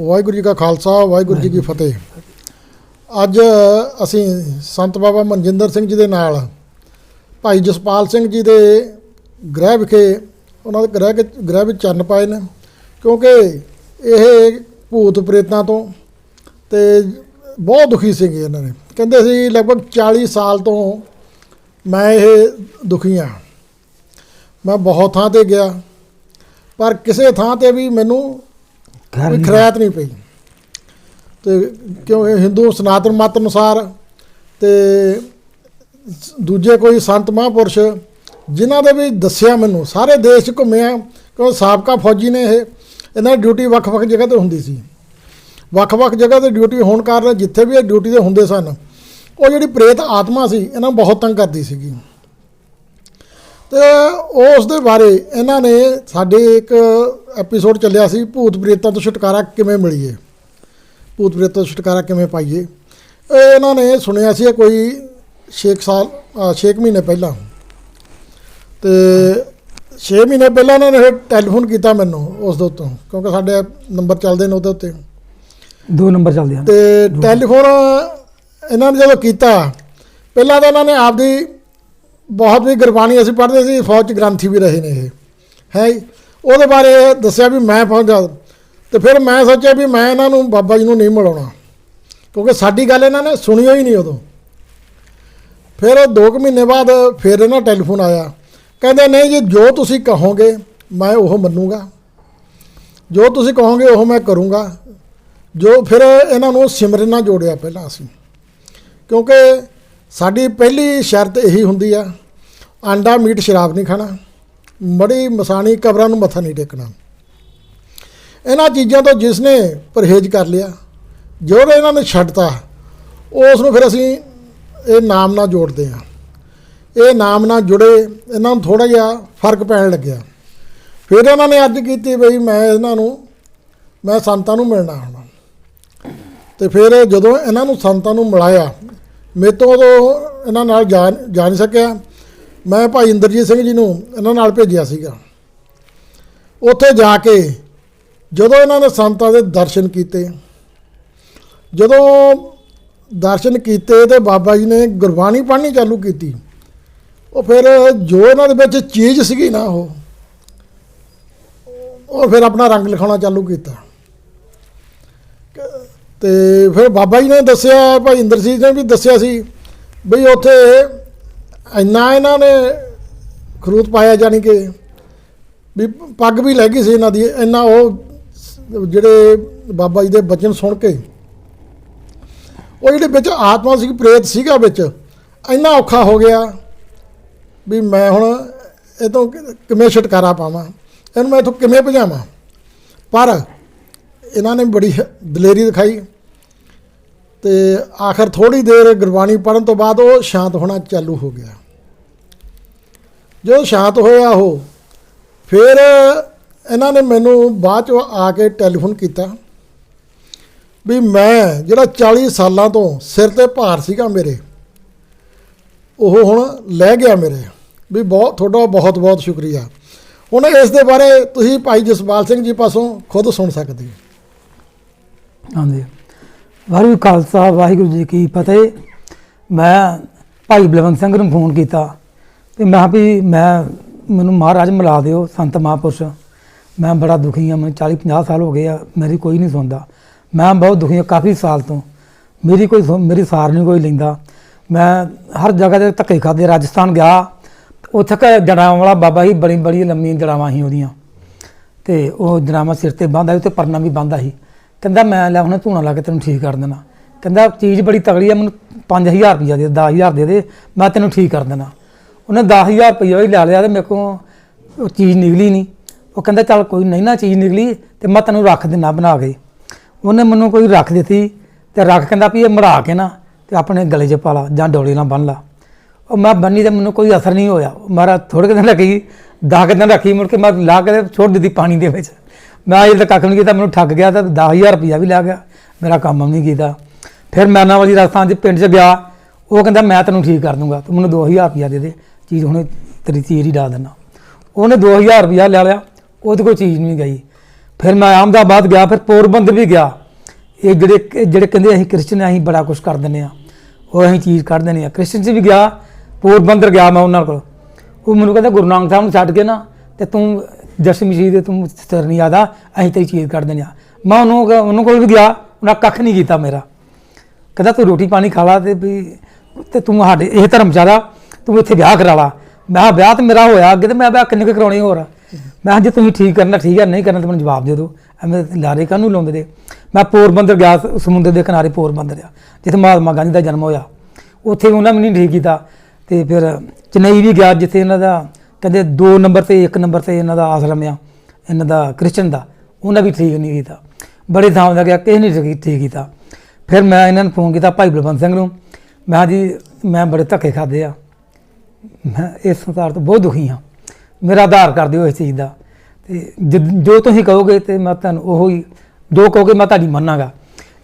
ਵਾਹਿਗੁਰੂ ਜੀ ਕਾ ਖਾਲਸਾ ਵਾਹਿਗੁਰੂ ਜੀ ਕੀ ਫਤਿਹ। ਅੱਜ ਅਸੀਂ ਸੰਤ ਬਾਬਾ ਮਨਜਿੰਦਰ ਸਿੰਘ ਜੀ ਦੇ ਨਾਲ ਭਾਈ ਜਸਪਾਲ ਸਿੰਘ ਜੀ ਦੇ ਗ੍ਰਹਿ ਵਿਖੇ ਉਹਨਾਂ ਦੇ ਗ੍ਰਹਿ ਗ੍ਰਹਿ ਵਿੱਚ ਚੰਨ ਪਾਏ ਨੇ ਕਿਉਂਕਿ ਇਹ ਭੂਤ ਪ੍ਰੇਤਾਂ ਤੋਂ ਤੇ ਬਹੁਤ ਦੁਖੀ ਸੀਗੇ ਇਹਨਾਂ ਨੇ ਕਹਿੰਦੇ ਸੀ ਲਗਭਗ 40 ਸਾਲ ਤੋਂ ਮੈਂ ਇਹ ਦੁਖੀ ਹਾਂ। ਮੈਂ ਬਹੁਤ ਥਾਂ ਤੇ ਗਿਆ ਪਰ ਕਿਸੇ ਥਾਂ ਤੇ ਵੀ ਮੈਨੂੰ ਕੋਈ ਨਹੀਂ ਖਰਾਤ ਨਹੀਂ ਪਈ। ਤੇ ਕਿਉਂ ਇਹ ਹਿੰਦੂ ਸਨਾਤਨ ਮਤ ਅਨੁਸਾਰ ਤੇ ਦੂਜੇ ਕੋਈ ਸੰਤ ਮਹਾਂਪੁਰਸ਼ ਜਿਨ੍ਹਾਂ ਦੇ ਵੀ ਦੱਸਿਆ ਮੈਨੂੰ ਸਾਰੇ ਦੇਸ਼ 'ਚ ਘੁੰਮਿਆ ਕਿਉਂ ਸਾਬਕਾ ਫੌਜੀ ਨੇ ਇਹ ਇਹਨਾਂ ਦੀ ਡਿਊਟੀ ਵੱਖ-ਵੱਖ ਜਗ੍ਹਾ ਤੇ ਹੁੰਦੀ ਸੀ। ਵੱਖ-ਵੱਖ ਜਗ੍ਹਾ ਤੇ ਡਿਊਟੀ ਹੋਣ ਕਾਰਨ ਜਿੱਥੇ ਵੀ ਇਹ ਡਿਊਟੀ ਤੇ ਹੁੰਦੇ ਸਨ ਉਹ ਜਿਹੜੀ ਪ੍ਰੇਤ ਆਤਮਾ ਸੀ ਇਹਨਾਂ ਨੂੰ ਬਹੁਤ ਤੰਗ ਕਰਦੀ ਸੀਗੀ। ਤੇ ਉਸ ਦੇ ਬਾਰੇ ਇਹਨਾਂ ਨੇ ਸਾਡੇ ਇੱਕ ਐਪੀਸੋਡ ਚੱਲਿਆ ਸੀ ਭੂਤ ਪ੍ਰੇਤਾਂ ਤੋਂ ਛੁਟਕਾਰਾ ਕਿਵੇਂ ਮਿਲੀਏ? ਭੂਤ ਪ੍ਰੇਤਾਂ ਤੋਂ ਛੁਟਕਾਰਾ ਕਿਵੇਂ ਪਾਈਏ? ਇਹ ਇਹਨਾਂ ਨੇ ਸੁਣਿਆ ਸੀ ਕੋਈ 6 ਸਾਲ 6 ਮਹੀਨੇ ਪਹਿਲਾਂ। ਤੇ 6 ਮਹੀਨੇ ਪਹਿਲਾਂ ਇਹਨਾਂ ਨੇ ਟੈਲੀਫੋਨ ਕੀਤਾ ਮੈਨੂੰ ਉਸ ਦੇ ਉੱਤੋਂ ਕਿਉਂਕਿ ਸਾਡੇ ਨੰਬਰ ਚੱਲਦੇ ਨੇ ਉਹਦੇ ਉੱਤੇ। ਦੋ ਨੰਬਰ ਚੱਲਦੇ ਹਨ ਤੇ ਟੈਲੀਫੋਨ ਇਹਨਾਂ ਨੇ ਜਦੋਂ ਕੀਤਾ ਪਹਿਲਾਂ ਤਾਂ ਇਹਨਾਂ ਨੇ ਆਪਦੀ ਬਹੁਤ ਵੀ ਗੁਰਬਾਣੀ ਅਸੀਂ ਪੜ੍ਹਦੇ ਸੀ, ਫੌਜ ਚ ਗ੍ਰੰਥੀ ਵੀ ਰਹੇ ਨੇ ਇਹ। ਹੈ ਉਹਦੇ ਬਾਰੇ ਦੱਸਿਆ ਵੀ ਮੈਂ ਪਹੁੰਚਾ ਤੇ ਫਿਰ ਮੈਂ ਸੋਚਿਆ ਵੀ ਮੈਂ ਇਹਨਾਂ ਨੂੰ ਬਾਬਾ ਜੀ ਨੂੰ ਨਹੀਂ ਮਿਲਾਉਣਾ, ਕਿਉਂਕਿ ਸਾਡੀ ਗੱਲ ਇਹਨਾਂ ਨੇ ਸੁਣੀ ਹੀ ਨਹੀਂ ਉਦੋਂ। ਫਿਰ 2 ਮਹੀਨੇ ਬਾਅਦ ਫਿਰ ਇਹਨਾਂ ਟੈਲੀਫੋਨ ਆਇਆ। ਕਹਿੰਦੇ, ਨਹੀਂ ਜੀ, ਜੋ ਤੁਸੀਂ ਕਹੋਗੇ, ਮੈਂ ਉਹ ਮੰਨੂਗਾ। ਜੋ ਤੁਸੀਂ ਕਹੋਗੇ, ਉਹ ਮੈਂ ਕਰੂੰਗਾ। ਜੋ ਫਿਰ ਇਹਨਾਂ ਨੂੰ ਸਿਮਰਨ ਨਾਲ ਜੋੜਿਆ ਪਹਿਲਾਂ ਅਸੀਂ। ਕਿਉਂਕਿ ਸਾਡੀ ਪਹਿਲੀ ਸ਼ਰਤ ਇਹੀ ਹੁੰਦੀ ਆ, ਆਂਡਾ ਮੀਟ ਸ਼ਰਾਬ ਨਹੀਂ ਖਾਣਾ, ਮੜੀ ਮਸਾਣੀ ਕਬਰਾਂ ਨੂੰ ਮੱਥਾ ਨਹੀਂ ਟੇਕਣਾ। ਇਹਨਾਂ ਚੀਜ਼ਾਂ ਤੋਂ ਜਿਸ ਨੇ ਪਰਹੇਜ਼ ਕਰ ਲਿਆ, ਜੋ ਇਹਨਾਂ ਨੇ ਛੱਡਤਾ, ਉਸ ਨੂੰ ਫਿਰ ਅਸੀਂ ਇਹ ਨਾਮ ਨਾਲ ਜੋੜਦੇ ਆ ਇਹ ਨਾਮ ਨਾਲ ਜੁੜੇ ਇਹਨਾਂ ਨੂੰ ਥੋੜਾ ਜਿਹਾ ਫ਼ਰਕ ਪੈਣ ਲੱਗਿਆ। ਫਿਰ ਇਹਨਾਂ ਨੇ ਅੱਜ ਕੀਤੀ ਬਈ ਮੈਂ ਇਹਨਾਂ ਨੂੰ, ਮੈਂ ਸੰਤਾਂ ਨੂੰ ਮਿਲਣਾ ਹੁਣ। ਤੇ ਫਿਰ ਜਦੋਂ ਇਹਨਾਂ ਨੂੰ ਸੰਤਾਂ ਨੂੰ ਮਿਲਾਇਆ ਮੇਰੇ ਤੋਂ ਉਦੋਂ ਇਹਨਾਂ ਨਾਲ ਜਾ ਜਾ ਨਹੀਂ ਸਕਿਆ। ਮੈਂ ਭਾਈ ਇੰਦਰਜੀਤ ਸਿੰਘ ਜੀ ਨੂੰ ਇਹਨਾਂ ਨਾਲ ਭੇਜਿਆ ਸੀਗਾ। ਉੱਥੇ ਜਾ ਕੇ ਜਦੋਂ ਇਹਨਾਂ ਨੇ ਸੰਤਾਂ ਦੇ ਦਰਸ਼ਨ ਕੀਤੇ, ਜਦੋਂ ਦਰਸ਼ਨ ਕੀਤੇ ਤੇ ਬਾਬਾ ਜੀ ਨੇ ਗੁਰਬਾਣੀ ਪੜ੍ਹਨੀ ਚਾਲੂ ਕੀਤੀ, ਉਹ ਫਿਰ ਜੋ ਇਹਨਾਂ ਦੇ ਵਿੱਚ ਚੀਜ਼ ਸੀਗੀ ਨਾ ਉਹ ਉਹ ਫਿਰ ਆਪਣਾ ਰੰਗ ਲਿਖਾਉਣਾ ਚਾਲੂ ਕੀਤਾ। ਤੇ ਫਿਰ ਬਾਬਾ ਜੀ ਨੇ ਦੱਸਿਆ, ਭਾਈ ਇੰਦਰ ਸਿੰਘ ਨੇ ਵੀ ਦੱਸਿਆ ਸੀ ਬਈ ਉੱਥੇ ਇੰਨਾ ਇਹਨਾਂ ਨੇ ਖਰੂਤ ਪਾਇਆ ਜਾਣੀ ਕਿ ਵੀ ਪੱਗ ਵੀ ਲੈ ਗਈ ਸੀ ਇਹਨਾਂ ਦੀ, ਇੰਨਾ ਉਹ ਜਿਹੜੇ ਬਾਬਾ ਜੀ ਦੇ ਬਚਨ ਸੁਣ ਕੇ। ਉਹ ਜਿਹੜੇ ਵਿੱਚ ਆਤਮਾ ਸੀ, ਪ੍ਰੇਤ ਸੀਗਾ ਵਿੱਚ, ਇੰਨਾ ਔਖਾ ਹੋ ਗਿਆ ਵੀ ਮੈਂ ਹੁਣ ਇਹ ਤੋਂ ਕਿਵੇਂ ਛੁਟਕਾਰਾ ਪਾਵਾਂ, ਇਹਨੂੰ ਮੈਂ ਇਥੋਂ ਕਿਵੇਂ ਭਜਾਵਾਂ? ਪਰ ਇਹਨਾਂ ਨੇ ਬੜੀ ਦਲੇਰੀ ਦਿਖਾਈ ਤੇ ਆਖਰ ਥੋੜੀ ਦੇਰ ਗੁਰਬਾਣੀ ਪੜਨ ਤੋਂ ਬਾਅਦ ਉਹ ਸ਼ਾਂਤ ਹੋਣਾ ਚਾਲੂ ਹੋ ਗਿਆ। ਜਦੋਂ ਸ਼ਾਂਤ ਹੋਇਆ ਉਹ, ਫਿਰ ਇਹਨਾਂ ਨੇ ਮੈਨੂੰ ਬਾਅਦ ਚ ਆ ਕੇ ਟੈਲੀਫੋਨ ਕੀਤਾ ਵੀ ਮੈਂ ਜਿਹੜਾ 40 ਸਾਲਾਂ ਤੋਂ ਸਿਰ ਤੇ ਭਾਰ ਸੀਗਾ ਮੇਰੇ, ਉਹ ਹੁਣ ਲੈ ਗਿਆ ਮੇਰੇ। ਵੀ ਬਹੁਤ, ਤੁਹਾਡਾ ਬਹੁਤ ਬਹੁਤ ਸ਼ੁਕਰੀਆ। ਹੁਣ ਇਸ ਦੇ ਬਾਰੇ ਤੁਸੀਂ ਭਾਈ ਜਸਪਾਲ ਸਿੰਘ ਜੀ ਪਾਸੋਂ ਖੁਦ ਸੁਣ ਸਕਦੇ ਹੋ। ਹਾਂਜੀ। ਵਾਹਿਗੁਰੂ ਖਾਲਸਾ, ਵਾਹਿਗੁਰੂ ਜੀ ਕੀ ਫਤਿਹ। ਮੈਂ ਭਾਈ ਬਲਵੰਤ ਸਿੰਘ ਨੂੰ ਫੋਨ ਕੀਤਾ ਤੇ ਮੈਂ ਕਿਹਾ ਵੀ ਮੈਂ, ਮੈਨੂੰ ਮਹਾਰਾਜ ਮਿਲਾ ਦਿਓ ਸੰਤ ਮਹਾਂਪੁਰਸ਼। ਮੈਂ ਬੜਾ ਦੁਖੀ ਹਾਂ, ਮੈਨੂੰ 40 50 ਸਾਲ ਹੋ ਗਏ ਆ, ਮੇਰੀ ਕੋਈ ਨਹੀਂ ਸੁਣਦਾ। ਮੈਂ ਬਹੁਤ ਦੁਖੀ ਹਾਂ ਕਾਫੀ ਸਾਲ ਤੋਂ। ਮੇਰੀ ਕੋਈ ਸੁਣ- ਮੇਰੀ ਸਾਰ ਨਹੀਂ ਕੋਈ ਲੈਂਦਾ। ਮੈਂ ਹਰ ਜਗ੍ਹਾ ਤੇ ਧੱਕੇ ਖਾਦੇ ਰਾਜਸਥਾਨ ਗਿਆ, ਉੱਥੇ ਕ ਜੜਾਵਾਂ ਵਾਲਾ ਬਾਬਾ ਹੀ ਬੜੀ ਬੜੀ ਲੰਮੀ ਜੜਾਵਾਂ ਸੀ ਉਹਦੀਆਂ। ਤੇ ਉਹ ਜਨਾਮਾ ਸਿਰ ਤੇ ਬੰਦਾ ਸੀ ਤੇ ਪਰਨਾ ਵੀ ਬੰਦਾ ਸੀ। ਕਹਿੰਦਾ ਮੈਂ ਲੈ ਹੁਣ ਧੂਣਾ ਲਾ ਕੇ ਤੈਨੂੰ ਠੀਕ ਕਰ ਦੇਣਾ। ਕਹਿੰਦਾ ਚੀਜ਼ ਬੜੀ ਤਗੜੀ ਆ, ਮੈਨੂੰ 5000 ਰੁਪਇਆ ਦੇ 10000 ਦੇ ਦੇ, ਮੈਂ ਤੈਨੂੰ ਠੀਕ ਕਰ ਦੇਣਾ। ਉਹਨੇ 10000 ਰੁਪਇਆ ਵੀ ਲੈ ਲਿਆ ਤੇ ਮੇਰੇ ਕੋਲ ਉਹ ਚੀਜ਼ ਨਿਕਲੀ ਨਹੀਂ। ਉਹ ਕਹਿੰਦਾ ਚੱਲ ਕੋਈ ਨਹੀਂ ਨਾ, ਚੀਜ਼ ਨਿਕਲੀ ਤੇ ਮੈਂ ਤੈਨੂੰ ਰੱਖ ਦੇਣਾ ਬਣਾ ਕੇ। ਉਹਨੇ ਮੈਨੂੰ ਕੋਈ ਰੱਖ ਦਿੱਤੀ ਤੇ ਰੱਖ ਕਹਿੰਦਾ ਵੀ ਇਹ ਮੜਾ ਕੇ ਨਾ ਤੇ ਆਪਣੇ ਗਲੇ 'ਚ ਪਾ ਲਾ ਜਾਂ ਡੋਲੇ ਨਾਲ ਬੰਨ ਲਾ। ਉਹ ਮੈਂ ਬੰਨੀ ਤੇ ਮੈਨੂੰ ਕੋਈ ਅਸਰ ਨਹੀਂ ਹੋਇਆ। ਮਾਰਾ ਥੋੜੇ ਕੁ ਦਿਨ ਰੱਖੀ, ਦਸ ਕੁ ਦਿਨ ਰੱਖੀ, ਮੁੜ ਕੇ ਮੈਂ ਲਾ ਕੇ ਤੇ ਛੋੜ ਦਿੱਤੀ ਪਾਣੀ ਦੇ ਵਿੱਚ। ਮੈਂ ਅਜੇ ਤੱਕ ਕੱਖ ਨਹੀਂ ਕੀਤਾ, ਮੈਨੂੰ ਠੱਗ ਗਿਆ ਤਾਂ 10000 ਰੁਪਇਆ ਵੀ ਲੈ ਗਿਆ, ਮੇਰਾ ਕੰਮ ਵੀ ਨਹੀਂ ਕੀਤਾ। ਫਿਰ ਮੈਂ ਨਾ ਵਾਲੀ ਰਾਜਸਥਾਨ ਦੇ ਪਿੰਡ 'ਚ ਗਿਆ, ਉਹ ਕਹਿੰਦਾ ਮੈਂ ਤੈਨੂੰ ਠੀਕ ਕਰ ਦੂੰਗਾ, ਤੂੰ ਮੈਨੂੰ 2000 ਰੁਪਇਆ ਦੇ ਦੇ, ਚੀਜ਼ ਹੁਣ ਤੇਰੀ ਤੀਰ ਹੀ ਡਾ ਦੇਣਾ ਉਹਨੇ 2000 ਰੁਪਇਆ ਲੈ ਲਿਆ ਉਹਦੇ ਕੋਈ ਚੀਜ਼ ਨਹੀਂ ਗਈ। ਫਿਰ ਮੈਂ ਅਹਿਮਦਾਬਾਦ ਗਿਆ, ਫਿਰ ਪੋਰਬੰਦਰ ਵੀ ਗਿਆ। ਇਹ ਜਿਹੜੇ ਜਿਹੜੇ ਕਹਿੰਦੇ ਅਸੀਂ ਕ੍ਰਿਸਚਨ ਅਸੀਂ ਬੜਾ ਕੁਝ ਕਰ ਦਿੰਦੇ ਆ। ਉਹ ਅਸੀਂ ਚੀਜ਼ ਕੱਢ ਦਿੰਦੇ ਆ। ਕ੍ਰਿਸਚਨ 'ਚ ਵੀ ਗਿਆ, ਪੋਰਬੰਦਰ ਗਿਆ ਮੈਂ ਉਹਨਾਂ ਕੋਲ। ਉਹ ਮੈਨੂੰ ਕਹਿੰਦਾ ਗੁਰੂ ਨਾਨਕ ਸਾਹਿਬ ਨੂੰ ਛੱਡ ਕੇ ਨਾ, ਤੇ ਤੂੰ ਜਸ਼ਨ ਮਸੀਹ ਦੇ ਤੂੰ ਸਿਰ ਨਹੀਂ ਆਦਾ ਅਸੀਂ ਤੇਰੀ ਚੀਜ਼ ਕੱਢ ਦਿੰਦੇ ਆ ਮੈਂ ਉਹਨੂੰ ਉਹਨੂੰ ਉਹਨਾਂ ਕੋਲ ਵੀ ਗਿਆ, ਉਹਨਾਂ ਕੱਖ ਨਹੀਂ ਕੀਤਾ ਮੇਰਾ। ਕਹਿੰਦਾ, ਤੂੰ ਰੋਟੀ ਪਾਣੀ ਖਾ ਲਾ ਤੇ ਵੀ, ਤੇ ਤੂੰ ਸਾਡੇ, ਇਹ ਧਰਮ ਧਰਮਸ਼ਾਲਾ ਤੂੰ ਇੱਥੇ ਵਿਆਹ ਕਰਾ ਲਾ। ਮੈਂ ਕਿਹਾ, ਵਿਆਹ ਤੇ ਮੇਰਾ ਹੋਇਆ ਅੱਗੇ ਤੇ ਮੈਂ ਵਿਆਹ ਕਿੰਨੇ ਕੁ ਕਰਾਉਣੇ ਹੋਰ ਮੈਂ ਕਿਹਾ, ਜੇ ਤੁਸੀਂ ਠੀਕ ਕਰਨਾ, ਠੀਕ ਹੈ ਨਹੀਂ ਕਰਨਾ ਤਾਂ ਮੈਨੂੰ ਜਵਾਬ ਦੇ ਦਿਓ। ਐਵੇਂ ਲਾਰੇ ਕਾਹਨੂੰ ਲਾਉਂਦੇ ਦੇ ਮੈਂ ਪੋਰਬੰਦਰ ਗਿਆ, ਸਮੁੰਦਰ ਦੇ ਕਿਨਾਰੇ ਪੋਰਬੰਦਰ ਆ, ਜਿੱਥੇ ਮਹਾਤਮਾ ਗਾਂਧੀ ਦਾ ਜਨਮ ਹੋਇਆ। ਉੱਥੇ ਉਹਨਾਂ ਮੈਨੂੰ ਨਹੀਂ ਠੀਕ ਕੀਤਾ। ਤੇ ਫਿਰ ਚੇਨਈ ਵੀ ਗਿਆ, ਜਿੱਥੇ ਇਹਨਾਂ ਦਾ ਕਹਿੰਦੇ 2 ਨੰਬਰ ਤੇ 1 ਨੰਬਰ ਤੇ ਇਹਨਾਂ ਦਾ ਆਸ਼ਰਮ ਆ, ਇਹਨਾਂ ਦਾ ਕ੍ਰਿਸਚਨ ਦਾ, ਉਹਨਾਂ ਵੀ ਠੀਕ ਨਹੀਂ ਕੀਤਾ। ਬੜੇ ਥਾਂ ਦਾ ਗਿਆ ਕਿਸੇ ਨਹੀਂ ਠੀਕ ਕੀਤਾ। ਫਿਰ ਮੈਂ ਇਹਨਾਂ ਨੂੰ ਫੋਨ ਕੀਤਾ, ਭਾਈ ਬਲਵੰਤ ਸਿੰਘ ਨੂੰ, ਮੈਂ ਕਿਹਾ ਜੀ, ਮੈਂ ਬੜੇ ਧੱਕੇ ਖਾਦੇ ਆ। ਮੈਂ ਇਸ ਸੰਸਾਰ ਤੋਂ ਬਹੁਤ ਦੁਖੀ ਹਾਂ। ਮੇਰਾ ਆਧਾਰ ਕਰ ਦਿਓ ਇਸ ਚੀਜ਼ ਦਾ। ਤੇ ਜਦ- ਜੋ ਤੁਸੀਂ ਕਹੋਗੇ ਤੇ ਮੈਂ ਤੁਹਾਨੂੰ ਉਹ ਹੀ ਜੋ ਕਹੋਗੇ ਮੈਂ ਤੁਹਾਡੀ ਮੰਨਾਂਗਾ।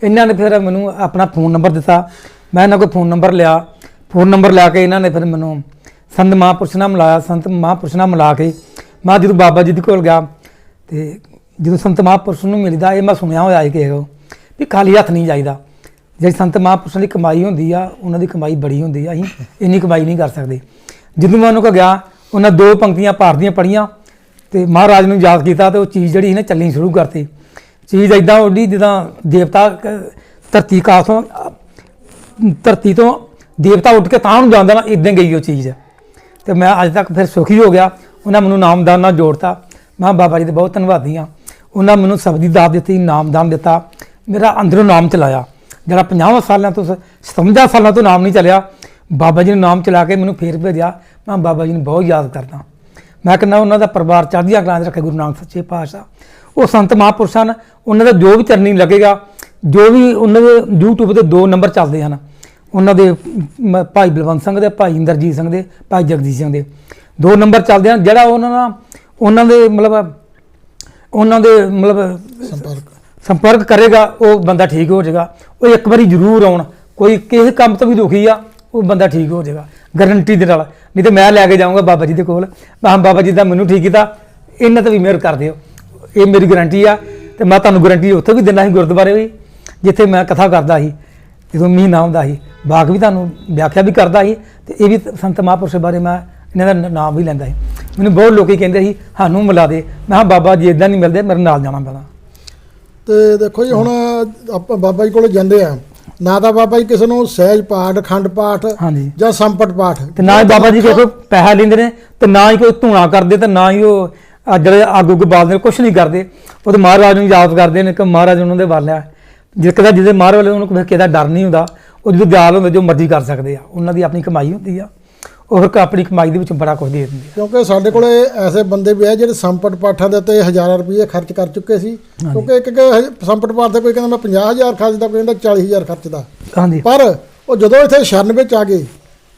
ਇਹਨਾਂ ਨੇ ਫਿਰ ਮੈਨੂੰ ਆਪਣਾ ਫੋਨ ਨੰਬਰ ਦਿੱਤਾ। ਮੈਂ ਇਹਨਾਂ ਕੋਲ ਫੋਨ ਨੰਬਰ ਲਿਆ। ਫੋਨ ਨੰਬਰ ਲਿਆ ਕੇ ਇਹਨਾਂ ਨੇ ਫਿਰ ਮੈਨੂੰ ਸੰਤ ਮਹਾਂਪੁਰਸ਼ ਨਾਲ ਮਿਲਾਇਆ, ਸੰਤ ਮਹਾਂਪੁਰਸ਼ ਨਾਲ ਮਿਲਾ ਕੇ ਮੈਂ ਜਦੋਂ ਬਾਬਾ ਜੀ ਦੇ ਕੋਲ ਗਿਆ ਤੇ ਜਦੋਂ ਸੰਤ ਮਹਾਂਪੁਰਸ਼ ਨੂੰ ਮਿਲਦਾ, ਇਹ ਮੈਂ ਸੁਣਿਆ ਹੋਇਆ ਹੈ ਕਿ ਉਹ ਵੀ ਖਾਲੀ ਹੱਥ ਨਹੀਂ ਜਾਈਦਾ। ਜਿਹੜੀ ਸੰਤ ਮਹਾਂਪੁਰਸ਼ਾਂ ਦੀ ਕਮਾਈ ਹੁੰਦੀ ਆ, ਉਹਨਾਂ ਦੀ ਕਮਾਈ ਬੜੀ ਹੁੰਦੀ ਆ, ਅਸੀਂ ਇੰਨੀ ਕਮਾਈ ਨਹੀਂ ਕਰ ਸਕਦੇ। ਜਦੋਂ ਮੈਂ ਉਹਨਾਂ ਕੋਲ ਗਿਆ, ਉਹਨਾਂ ਦੋ ਪੰਕਤੀਆਂ ਪਾਠ ਦੀਆਂ ਪੜੀਆਂ ਤੇ ਮਹਾਰਾਜ ਨੂੰ ਯਾਦ ਕੀਤਾ ਤੇ ਉਹ ਚੀਜ਼ ਜਿਹੜੀ ਸੀ ਚੱਲਣੀ ਸ਼ੁਰੂ ਕਰਤੀ। ਚੀਜ਼ ਐਦਾਂ ਉੱਡੀ ਜਿੱਦਾਂ ਦੇਵਤਾ ਕ- ਧਰਤੀ ਕਾਸੋਂ, ਧਰਤੀ ਤੋਂ ਦੇਵਤਾ ਉੱਠ ਕੇ ਤਾਂ ਨੂੰ ਜਾਂਦਾ ਨਾ ਇਦਾਂ ਗਈ ਉਹ ਚੀਜ਼। ਤੇ ਮੈਂ ਅੱਜ ਤੱਕ ਫਿਰ ਸੁਖੀ ਹੋ ਗਿਆ। ਉਹਨਾਂ ਮੈਨੂੰ ਨਾਮਦਾਨ ਨਾਲ ਜੋੜਤਾ। ਮੈਂ ਬਾਬਾ ਜੀ ਦੇ ਬਹੁਤ ਧੰਨਵਾਦੀ ਹਾਂ। ਉਹਨਾਂ ਮੈਨੂੰ ਸਬਦੀ ਦਾਤ ਦਿੱਤੀ, ਨਾਮਦਾਨ ਦਿੱਤਾ। ਮੇਰਾ ਅੰਦਰੋਂ ਨਾਮ ਚਲਾਇਆ। ਜਿਹੜਾ 50 ਸਾਲਾਂ ਤੋਂ 57 ਸਾਲਾਂ ਤੋਂ ਨਾਮ ਨਹੀਂ ਚਲਿਆ, ਬਾਬਾ ਜੀ ਨੇ ਨਾਮ ਚਲਾ ਕੇ ਮੈਨੂੰ ਫੇਰ ਭੇਜਿਆ। ਮੈਂ ਬਾਬਾ ਜੀ ਨੂੰ ਬਹੁਤ ਯਾਦ ਕਰਦਾ। ਮੈਂ ਕਹਿੰਦਾ, ਉਹਨਾਂ ਦਾ ਪਰਿਵਾਰ ਚੜ੍ਹਦੀਆਂ ਕਲਾਂ 'ਚ ਰੱਖੇ ਗੁਰੂ ਨਾਨਕ ਸੱਚੇ ਪਾਤਸ਼ਾਹ। ਉਹ ਸੰਤ ਮਹਾਂਪੁਰਸ਼ਾਂ ਨੇ ਉਹਨਾਂ ਦਾ ਜੋ ਵੀ ਚਰਨੀ ਲੱਗੇਗਾ, ਜੋ ਵੀ ਉਹਨਾਂ ਦੇ YouTube ਤੇ ਦੋ ਨੰਬਰ ਚੱਲਦੇ ਹਨ ਉਹਨਾਂ ਦੇ ਮ- ਭਾਈ ਬਲਵੰਤ ਸਿੰਘ ਦੇ ਭਾਈ ਇੰਦਰਜੀਤ ਸਿੰਘ ਦੇ ਭਾਈ ਜਗਦੀਸ਼ ਸਿੰਘ ਦੇ। ਦੋ ਨੰਬਰ ਚੱਲਦੇ ਹਨ ਜਿਹੜਾ ਉਹਨਾਂ ਨਾਲ ਉਹਨਾਂ ਦੇ ਮਤਲਬ ਉਹਨਾਂ ਦੇ ਮਤਲਬ ਸੰਪਰਕ। ਸੰਪਰਕ ਕਰੇਗਾ ਉਹ ਬੰਦਾ ਠੀਕ ਹੋ ਜਾਏਗਾ। ਉਹ ਇੱਕ ਵਾਰੀ ਜ਼ਰੂਰ ਆਉਣ ਕੋਈ ਕਿਸੇ ਕੰਮ ਤੋਂ ਵੀ ਦੁਖੀ ਆ ਉਹ ਬੰਦਾ ਠੀਕ ਹੋ ਜਾਏਗਾ ਗਾਰੰਟੀ ਦੇ ਨਾਲ। ਨਹੀਂ ਤੇ ਮੈਂ ਲੈ ਕੇ ਜਾਊਂਗਾ ਬਾਬਾ ਜੀ ਦੇ ਕੋਲ। ਮੈਂ ਕਿਹਾ ਬਾਬਾ ਜੀ ਦਾ ਮੈਨੂੰ ਠੀਕ ਕੀਤਾ ਇਹਨਾਂ ਤੇ ਵੀ ਮਿਹਰ ਕਰ ਦਿਓ ਇਹ ਮੇਰੀ ਗਾਰੰਟੀ ਆ ਤੇ ਮੈਂ ਤੁਹਾਨੂੰ ਗਾਰੰਟੀ ਉੱਥੇ ਵੀ ਦਿੰਦਾ ਸੀ ਗੁਰਦੁਆਰੇ ਵੀ ਜਿੱਥੇ ਮੈਂ ਕਥਾ ਕਰਦਾ ਸੀ। ਜਦੋਂ ਮਹੀਨਾ ਹੁੰਦਾ ਸੀ ਬਾਗ ਵੀ ਤੁਹਾਨੂੰ ਵਿਆਖਿਆ ਵੀ ਕਰਦਾ ਸੀ ਤੇ ਇਹ ਵੀ ਸੰਤ ਮਹਾਂਪੁਰਸ਼ ਬਾਰੇ ਮੈਂ ਇਹਨਾਂ ਦਾ ਨ- ਨਾਮ ਵੀ ਲੈਂਦਾ ਸੀ। ਮੈਨੂੰ ਬਹੁਤ ਲੋਕੀ ਕਹਿੰਦੇ ਸੀ ਸਾਨੂੰ ਮਿਲਾ ਦੇ। ਮੈਂ ਕਿਹਾ ਬਾਬਾ ਜੀ ਇਦਾਂ ਨਹੀਂ ਮਿਲਦੇ ਮੇਰੇ ਨਾਲ ਜਾਣਾ ਪੈਣਾ। ਤੇ ਦੇਖੋ ਜੀ ਹੁਣ ਆਪਾਂ ਬਾਬਾ ਜੀ ਕੋਲ ਜਾਂਦੇ ਆ। ਨਾ ਤਾਂ ਬਾਬਾ ਜੀ ਕਿਸੇ ਨੂੰ ਸਹਿਜ ਪਾਠ ਅਖੰਡ ਪਾਠ ਜਾਂ ਸੰਪਟ ਪਾਠ। ਤੇ ਨਾ ਹੀ ਬਾਬਾ ਜੀ ਕੋਈ ਪੈਸਾ ਲੈਂਦੇ ਨੇ ਤੇ ਨਾ ਹੀ ਕੋਈ ਧੂਣਾ ਕਰਦੇ ਤੇ ਨਾ ਹੀ ਉਹ ਜਿਹੜੇ ਅੱਗ ਉੱਗ ਬਾਲਦੇ ਨੇ ਕੁਛ ਨਹੀਂ ਕਰਦੇ। ਉਹ ਤੇ ਮਹਾਰਾਜ ਨੂੰ ਯਾਦ ਕਰਦੇ ਨੇ ਕਿ ਮਹਾਰਾਜ ਉਹਨਾਂ ਦੇ ਵਾਲਿਆ ਜੇ ਕਦਾ ਜਿਹਦੇ ਮਾਰ ਵਾਲੇ ਉਹਨੂੰ ਕੋਈ ਕਿਹਦਾ ਡਰ ਨਹੀਂ ਹੁੰਦਾ ਉਹ ਜਦੋਂ ਦਿਆਲ ਹੁੰਦੇ ਜੋ ਮਰਜ਼ੀ ਕਰ ਸਕਦੇ ਆ ਉਹਨਾਂ ਦੀ ਆਪਣੀ ਕਮਾਈ ਹੁੰਦੀ ਆ ਉਹ ਫਿਰ ਆਪਣੀ ਕਮਾਈ ਦੇ ਵਿੱਚ ਬੜਾ ਕੁਝ ਦੇ ਦਿੰਦੇ ਕਿਉਂਕਿ ਸਾਡੇ ਕੋਲੇ ਐਸੇ ਬੰਦੇ ਵੀ ਆ ਜਿਹੜੇ ਸੰਪਟ ਪਾਠਾਂ ਦੇ ਉੱਤੇ ਹਜ਼ਾਰਾਂ ਰੁਪਏ ਖਰਚ ਕਰ ਚੁੱਕੇ ਸੀ। ਕਿਉਂਕਿ ਇੱਕ ਇੱਕ ਸੰਪਟ ਪਾਠ ਤੇ ਕੋਈ ਕਹਿੰਦਾ ਮੈਂ 50000 ਖਰਚਦਾ ਕੋਈ ਕਹਿੰਦਾ 40000 ਖਰਚਦਾ। ਹਾਂਜੀ। ਪਰ ਉਹ ਜਦੋਂ ਇੱਥੇ ਸ਼ਰਨ ਵਿੱਚ ਆ ਗਏ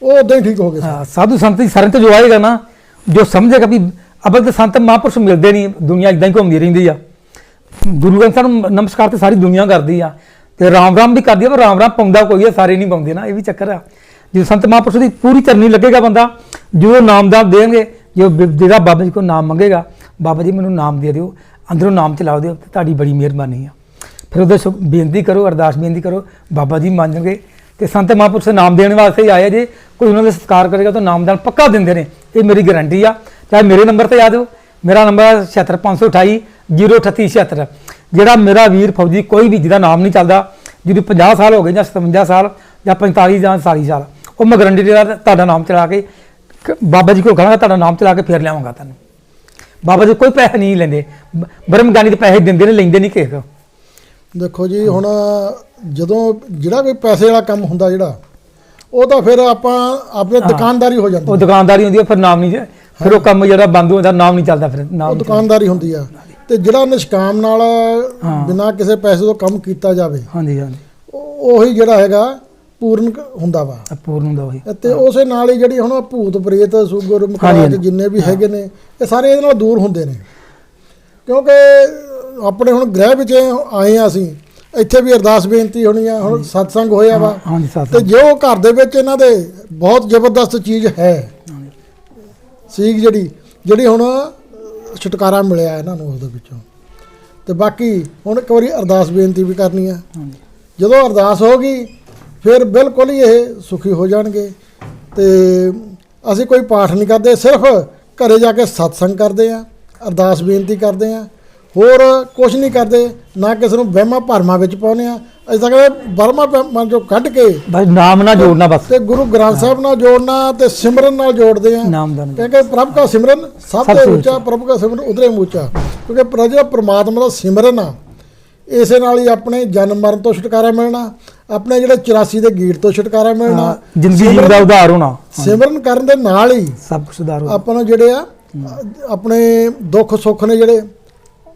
ਉਹ ਉਦਾਂ ਹੀ ਠੀਕ ਹੋ ਗਏ ਹਾਂ, ਸਾਧੂ ਸੰਤ ਦੀ ਸਰਨ ਤੇ ਜੋ ਆਏਗਾ ਨਾ ਜੋ ਸਮਝੇਗਾ ਵੀ ਅਬਲ ਤੇ ਸੰਤ ਮਹਾਂਪੁਰਸ਼ ਮਿਲਦੇ ਨਹੀਂ ਦੁਨੀਆ ਇਦਾਂ ਹੀ ਘੁੰਮਦੀ ਰਹਿੰਦੀ ਆ। ਗੁਰੂ ਗ੍ਰੰਥ ਸਾਹਿਬ ਨੂੰ ਨਮਸਕਾਰ ਤੇ ਸਾਰੀ ਦੁਨੀਆ ਕਰਦੀ ਆ ਤੇ ਰਾਮ ਰਾਮ ਵੀ ਕਰਦੀ ਆ, ਪਰ ਰਾਮ ਰਾਮ ਪਾਉਂਦਾ ਕੋਈ ਆ, ਸਾਰੇ ਨਹੀਂ ਪਾਉਂਦੇ ਨਾ, ਇਹ ਵੀ ਚੱਕਰ ਆ। ਜੇ ਸੰਤ ਮਹਾਂਪੁਰਸ਼ ਦੀ ਪੂਰੀ ਚਰਨੀ ਲੱਗੇਗਾ ਬੰਦਾ, ਜੋ ਨਾਮਦਾਨ ਦੇਣਗੇ, ਜੋ ਜਿਹੜਾ ਬਾਬਾ ਜੀ ਕੋਲ ਨਾਮ ਮੰਗੇਗਾ, ਬਾਬਾ ਜੀ ਮੈਨੂੰ ਨਾਮ ਦੇ ਦਿਓ, ਅੰਦਰੋਂ ਨਾਮ ਚਲਾਓ ਦਿਓ, ਤੇ ਤੁਹਾਡੀ ਬੜੀ ਮਿਹਰਬਾਨੀ ਆ। ਫਿਰ ਉਹਦੇ ਸੁ- ਬੇਨਤੀ ਕਰੋ, ਅਰਦਾਸ ਬੇਨਤੀ ਕਰੋ, ਬਾਬਾ ਜੀ ਮੰਨ ਜਾਣਗੇ। ਤੇ ਸੰਤ ਮਹਾਂਪੁਰਸ਼ ਨਾਮ ਦੇਣ ਵਾਸਤੇ ਹੀ ਆਏ ਜੇ ਕੋਈ ਉਹਨਾਂ ਦਾ ਸਤਿਕਾਰ ਕਰੇਗਾ, ਤਾਂ ਨਾਮਦਾਨ ਪੱਕਾ ਦਿੰਦੇ ਨੇ। ਇਹ ਮੇਰੀ ਗਾਰੰਟੀ ਆ। ਚਾਹੇ ਮੇਰੇ ਨੰਬਰ ਤੇ ਆ ਦਿਓ ਮੇਰਾ ਨੰਬਰ 76528 03876 ਜਿਹੜਾ ਮੇਰਾ ਵੀਰ ਫੌਜੀ ਕੋਈ ਵੀ ਜਿਹਦਾ ਨਾਮ ਨਹੀਂ ਚੱਲਦਾ ਜਿਹਨੂੰ 50 ਸਾਲ ਹੋ ਗਏ ਜਾਂ 57 ਸਾਲ ਜਾਂ 45 ਜਾਂ 40 ਸਾਲ ਉਹ ਮੈਂ ਗਾਰੰਟੀ ਦੇ ਤੁਹਾਡਾ ਨਾਮ ਚਲਾ ਕੇ ਬਾਬਾ ਜੀ ਕੋਲ ਕਹਾਂਗਾ ਤੁਹਾਡਾ ਨਾਮ ਚਲਾ ਕੇ ਫੇਰ ਲਿਆਵਾਂਗਾ ਤੁਹਾਨੂੰ। ਬਾਬਾ ਜੀ ਕੋਈ ਪੈਸੇ ਨਹੀਂ ਲੈਂਦੇ। ਬ- ਬ੍ਰਹਮਗਾਨੀ ਦੇ ਪੈਸੇ ਦਿੰਦੇ ਨੇ ਲੈਂਦੇ ਨਹੀਂ ਕਿਸੇ ਕੋਲ ਦੇਖੋ ਜੀ ਹੁਣ ਜਦੋਂ ਜਿਹੜਾ ਕੋਈ ਪੈਸੇ ਵਾਲਾ ਕੰਮ ਹੁੰਦਾ ਜਿਹੜਾ ਉਹ ਤਾਂ ਫਿਰ ਆਪਾਂ ਆਪਣੇ ਦੁਕਾਨਦਾਰੀ ਹੋ ਜਾਂਦੀ ਉਹ ਦੁਕਾਨਦਾਰੀ ਹੁੰਦੀ ਹੈ ਫਿਰ ਨਾਮ ਨਹੀਂ ਫਿਰ ਉਹ ਕੰਮ ਜਿਹੜਾ ਬੰਦ ਹੋ ਜਾਂਦਾ ਨਾਮ ਨਹੀਂ ਚੱਲਦਾ ਫਿਰ ਨਾਮ ਦੁਕਾਨਦਾਰੀ ਹੁੰਦੀ ਆ। ਤੇ ਜਿਹੜਾ ਨਿਸ਼ਕਾਮ ਨਾਲ ਬਿਨਾਂ ਕਿਸੇ ਪੈਸੇ ਤੋਂ ਕੰਮ ਕੀਤਾ ਜਾਵੇ। ਹਾਂਜੀ ਹਾਂਜੀ। ਉਹ- ਜਿਹੜਾ ਹੈਗਾ ਪੂਰਨ ਹੁੰਦਾ ਵਾ। ਪੂਰਨ ਹੁੰਦਾ ਉਹੀ। ਤੇ ਉਸੇ ਨਾਲ ਹੀ ਜਿਹੜੀ ਹੁਣ ਭੂਤ ਪ੍ਰੇਤ ਸੁਗਰ ਹਾਂਜੀ। ਜਿੰਨੇ ਵੀ ਹੈਗੇ ਨੇ ਇਹ ਸਾਰੇ ਇਹਦੇ ਨਾਲ ਦੂਰ ਹੁੰਦੇ ਨੇ। ਕਿਉਂਕਿ ਆਪਣੇ ਹੁਣ ਗ੍ਰਹਿ ਵਿੱਚ ਆਏ ਆ ਅਸੀਂ ਇੱਥੇ ਵੀ ਅਰਦਾਸ ਬੇਨਤੀ ਹੋਣੀ ਆ ਹੁਣ ਸਤਸੰਗ ਹੋਇਆ ਵਾ। ਤੇ ਜੋ ਘਰ ਦੇ ਵਿੱਚ ਇਹਨਾਂ ਦੇ ਬਹੁਤ ਜ਼ਬਰਦਸਤ ਚੀਜ਼ ਹੈ ਸੀਖ ਜਿਹੜੀ ਜਿਹੜੀ ਹੁਣ ਛੁਟਕਾਰਾ ਮਿਲਿਆ ਇਹਨਾਂ ਨੂੰ ਉਹਦੇ ਵਿੱਚੋਂ। ਤੇ ਬਾਕੀ ਹੁਣ ਇੱਕ ਵਾਰੀ ਅਰਦਾਸ ਬੇਨਤੀ ਵੀ ਕਰਨੀ ਆ। ਜਦੋਂ ਅਰਦਾਸ ਹੋ ਗਈ ਫਿਰ ਬਿਲਕੁਲ ਹੀ ਇਹ ਸੁਖੀ ਹੋ ਜਾਣਗੇ। ਤੇ ਅਸੀਂ ਕੋਈ ਪਾਠ ਨਹੀਂ ਕਰਦੇ ਸਿਰਫ ਘਰੇ ਜਾ ਕੇ ਸਤਸੰਗ ਕਰਦੇ ਆ ਅਰਦਾਸ ਬੇਨਤੀ ਕਰਦੇ ਆ। ਹੋਰ ਕੁਝ ਨਹੀਂ ਕਰਦੇ ਨਾ ਕਿਸੇ ਨੂੰ ਵਹਿਮਾਂ ਭਰਮਾਂ ਵਿੱਚ ਪਾਉਂਦੇ ਆ। ਅਸੀਂ ਤਾਂ ਕਹਿੰਦੇ ਬਰਮਾ ਮਨ ਚੋਂ ਕੱਢ ਕੇ ਬਸ ਨਾਮ ਨਾ ਜੋੜਨਾ ਬਸ। ਤੇ ਗੁਰੂ ਗ੍ਰੰਥ ਸਾਹਿਬ ਨਾਲ ਜੋੜਨਾ ਤੇ ਸਿਮਰਨ ਨਾਲ ਜੋੜਦੇ ਆ। ਨਾਮ ਦਾ। ਕਿਉਂਕਿ ਪ੍ਰਭ ਦਾ ਸਿਮਰਨ ਸਭ ਤੋਂ ਉੱਚਾ ਪ੍ਰਭ ਦਾ ਸਿਮਰਨ ਉਧਰੇ ਉੱਚਾ। ਕਿਉਂਕਿ ਪ੍ਰਭ ਜਿਹੜਾ ਪ੍ਰਮਾਤਮਾ ਦਾ ਸਿਮਰਨ ਆ। ਇਸੇ ਨਾਲ ਹੀ ਆਪਣੇ ਜਨਮ ਮਰਨ ਤੋਂ ਛੁਟਕਾਰਾ ਮਿਲਣਾ ਆਪਣੇ ਜਿਹੜੇ 84 ਦੇ ਗੀਤ ਤੋਂ ਛੁਟਕਾਰਾ ਮਿਲਣਾ। ਹਾਂ, ਜ਼ਿੰਦਗੀ ਜੀਣ ਦਾ ਉਧਾਰ ਹੋਣਾ। ਸਿਮਰਨ ਕਰਨ ਦੇ ਨਾਲ ਹੀ ਸਭ ਕੁਝ ਉਧਾਰ ਹੋਣਾ। ਆਪਾਂ ਨੂੰ ਜਿਹੜੇ ਆ ਆਪਣੇ ਦੁੱਖ ਸੁੱਖ ਨੇ ਜਿਹੜੇ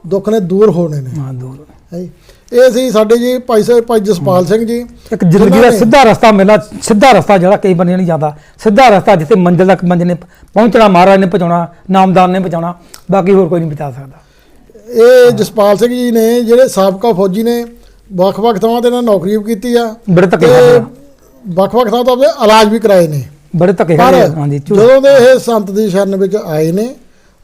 ਦੁੱਖ ਨੇ ਦੂਰ ਹੋਣੇ ਨੇ। ਹਾਂ ਦੂਰ। ਹੈ ਜੀ। ਇਹ ਸੀ ਸਾਡੇ ਜੀ ਭਾਈ ਸਾਹਿਬ ਭਾਈ ਜਸਪਾਲ ਸਿੰਘ ਜੀ। ਇੱਕ ਜ਼ਿੰਦਗੀ ਦਾ ਸਿੱਧਾ ਰਸਤਾ ਮਿਲਣਾ ਸਿੱਧਾ ਰਸਤਾ ਜਿਹੜਾ ਕਈ ਬੰਦੇ ਨਹੀਂ ਜਾਂਦਾ ਸਿੱਧਾ ਰਸਤਾ ਜਿੱਥੇ ਮੰਜ਼ਿਲ ਤੱਕ ਮੰਜ਼ਿਲ ਨੇ ਪਹੁੰਚਣਾ ਮਹਾਰਾਜ ਨੇ ਪਹੁੰਚਾਉਣਾ ਨਾਮਦਾਨ ਨੇ ਪਹੁੰਚਾਉਣਾ ਬਾਕੀ ਹੋਰ ਕੋਈ ਨਹੀਂ ਪਹੁੰਚਾ ਸਕਦਾ। ਇਹ ਜਸਪਾਲ ਸਿੰਘ ਜੀ ਨੇ ਜਿਹੜੇ ਸਾਬਕਾ ਫੌਜੀ ਨੇ ਵੱਖ-ਵੱਖ ਥਾਵਾਂ ਤੇ ਇਹਨਾਂ ਨੌਕਰੀ ਵੀ ਕੀਤੀ ਆ। ਬੜੇ ਧੱਕੇ ਤੇ ਖਾਦੇ ਆ। ਵੱਖ-ਵੱਖ ਥਾਵਾਂ ਤੋਂ ਆਪਣੇ ਇਲਾਜ ਵੀ ਕਰਾਏ ਨੇ। ਬੜੇ ਆ, ਹਾਂਜੀ ਜਦੋਂ ਦੇ ਇਹ ਸੰਤ ਦੀ ਸ਼ਰਨ ਵਿੱਚ ਆਏ ਨੇ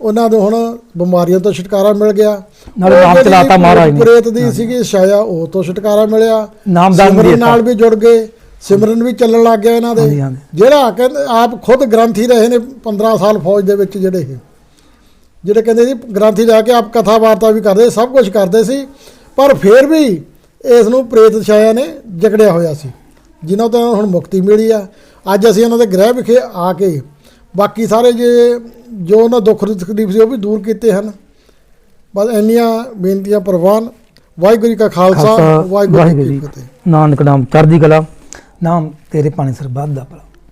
ਉਹਨਾਂ ਨੂੰ ਹੁਣ ਬਿਮਾਰੀਆਂ ਤੋਂ ਛੁਟਕਾਰਾ ਮਿਲ ਗਿਆ। ਨਾਲੇ ਨਾਮ ਚਲਾਤਾ ਮਹਾਰਾਜ ਨੇ। ਪ੍ਰੇਤ ਦੀ ਸੀਗੀ ਛਾਇਆ ਉਹ ਤੋਂ ਛੁਟਕਾਰਾ ਮਿਲਿਆ। ਨਾਮਦਾਨ। ਨਾਲ ਵੀ ਜੁੜ ਗਏ। ਸਿਮਰਨ ਵੀ ਚੱਲਣ ਲੱਗ ਗਿਆ ਇਹਨਾਂ ਦੇ। ਜਿਹੜਾ ਕਹਿੰਦੇ ਆਪ ਖੁਦ ਗ੍ਰੰਥੀ ਰਹੇ ਨੇ 15 ਸਾਲ ਫੌਜ ਦੇ ਵਿੱਚ ਜਿਹੜੇ ਇਹ। ਜਿਹੜੇ ਕਹਿੰਦੇ ਜੀ ਗ੍ਰੰਥੀ ਜਾ ਕੇ ਆਪ ਕਥਾ ਵਾਰਤਾ ਵੀ ਕਰਦੇ ਸਭ ਕੁਝ ਕਰਦੇ ਸੀ। ਪਰ ਫਿਰ ਵੀ ਇਸ ਨੂੰ ਪ੍ਰੇਤ ਛਾਇਆ ਨੇ ਜਕੜਿਆ ਹੋਇਆ ਸੀ। ਜਿਨ੍ਹਾਂ ਤੋਂ ਹੁਣ ਮੁਕਤੀ ਮਿਲੀ ਆ। ਅੱਜ ਅਸੀਂ ਇਹਨਾਂ ਦੇ ਗ੍ਰਹਿ ਵਿਖੇ ਆ ਕੇ ਬਾਕੀ ਸਾਰੇ ਜੇ ਜੋ ਉਹਨਾਂ ਦੁੱਖ ਤਕਲੀਫ ਸੀ ਉਹ ਵੀ ਦੂਰ ਕੀਤੇ ਹਨ। ਬਸ ਇੰਨੀਆਂ ਬੇਨਤੀਆਂ ਪ੍ਰਵਾਨ। ਵਾਹਿਗੁਰੂ ਜੀ ਕਾ ਖਾਲਸਾ ਵਾਹਿਗੁਰੂ ਜੀ ਕੀ ਫਤਿਹ। ਨਾਨਕ ਨਾਮ ਚੜ੍ਹਦੀ ਕਲਾ। ਨਾਮ ਤੇਰੇ ਪਾਣੀ ਸਰਬੱਤ ਦਾ ਭਲਾ।